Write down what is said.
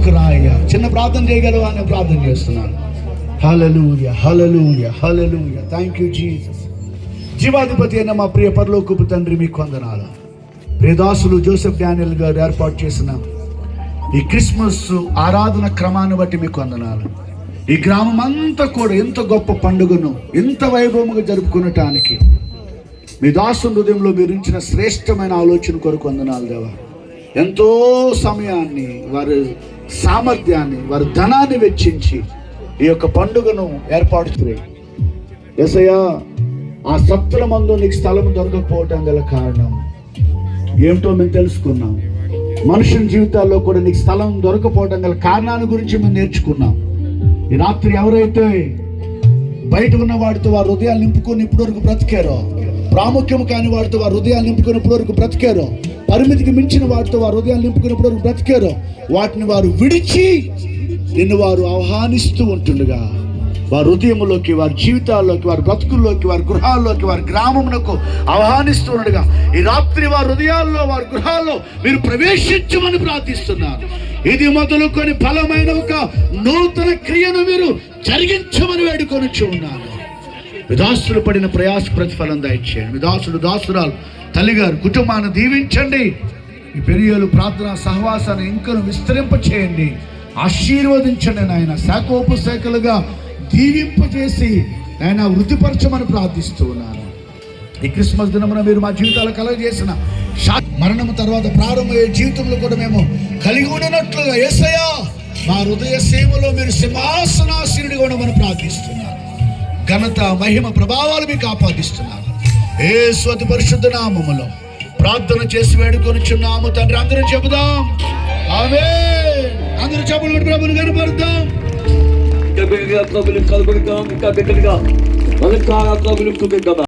సన్నిధిలోకి రాయ్యా. చిన్న ప్రార్థన చేయగలవా అని ప్రార్థన చేస్తున్నాను. Hallelujah hallelujah hallelujah thank you Jesus జీవాధిపతి అయిన మా ప్రియ పరలోకపు తండ్రి మీకు వందనాలు. ప్రియదాసులు జోసెఫ్ డానియల్ గారు ఏర్పాటు చేసిన ఈ క్రిస్మస్ ఆరాధన క్రమాన్ని బట్టి మీకు వందనాలు. ఈ గ్రామం అంతా కూడా ఎంత గొప్ప పండుగను ఎంత వైభవముగా జరుపుకునటానికి మీ దాసు హృదయంలో మీరు ఇచ్చిన శ్రేష్టమైన ఆలోచన కొరకు వందనాలు దేవా. ఎంతో సమయాన్ని వారి సామర్థ్యాన్ని వారి ధనాన్ని వెచ్చించి ఈ యొక్క పండుగను ఏర్పాటు చేయాలి ఆ సత్తుల మందు నీకు స్థలం దొరకకపోవటం గల కారణం ఏమిటో మేము తెలుసుకున్నాం. మనుషుల జీవితాల్లో కూడా నీకు స్థలం దొరకపోవడం గల కారణాల గురించి మేము నేర్చుకున్నాం. ఈ రాత్రి ఎవరైతే బయట ఉన్న వాడితో వారి హృదయాలు నింపుకొని ఇప్పటివరకు బ్రతికారో ప్రాముఖ్యం కాని వాడితో వారి హృదయాలు నింపుకొని ఇప్పటివరకు బ్రతికారో పరిమితికి మించిన వాటితో వారు హృదయాలు నింపుకున్నప్పుడు వారు బ్రతికారు. వాటిని వారు విడిచి నిన్ను వారు ఆహ్వానిస్తూ ఉంటుండగా వారి హృదయంలోకి వారి జీవితాల్లోకి వారి బ్రతుకుల్లోకి వారి గృహాల్లోకి వారి గ్రామమునకు ఆహ్వానిస్తూ ఉండగా ఈ రాత్రి వారి హృదయాల్లో వారి గృహాల్లో మీరు ప్రవేశించమని ప్రార్థిస్తున్నారు. ఇది మొదలుకొని ఫలమైన ఒక నూతన క్రియను మీరు జరిగించమని వేడుకొని ఉన్నారు విదాసులు పడిన ప్రయాస ప్రతిఫలం దయచేయండి. విదాసులు దాసురాలు తల్లిగారు కుటుంబాన్ని దీవించండి. ఈ పెరియలు ప్రార్థన సహవాసాన్ని ఇంకను విస్తరింప చేయండి ఆశీర్వదించండి నాయన. శాఖోపశాఖలుగా దీవింపజేసి ఆయన వృద్ధిపరచమని ప్రార్థిస్తూ ఉన్నాను. ఈ క్రిస్మస్ దినమున మీరు మా జీవితాలు కలగజేసిన మరణం తర్వాత ప్రారంభమయ్యే జీవితంలో కూడా మేము కలిగి ఉండనట్లుగా ఏసయ్యా మా హృదయ సేవలో మీరు సింహాసనాశీనుడిగా ఉండమని ప్రార్థిస్తున్నాను. ఘనత మహిమ ప్రభావాలు మీకు ఆపాదిస్తున్నాను ఏ స్వతి పరిశుద్ధ నామములో ప్రార్థన చేసి వేడుకొని చున్నాము తండ్రి అందరూ చెబుదాం. ఆమె అందరూ చెప్పులు ప్రభులు కనపడతాం ఇంకా బిడ్డగా ప్రభులు కలుగుతాం ఇంకా బిడ్డలుగా మనకు ప్రభులు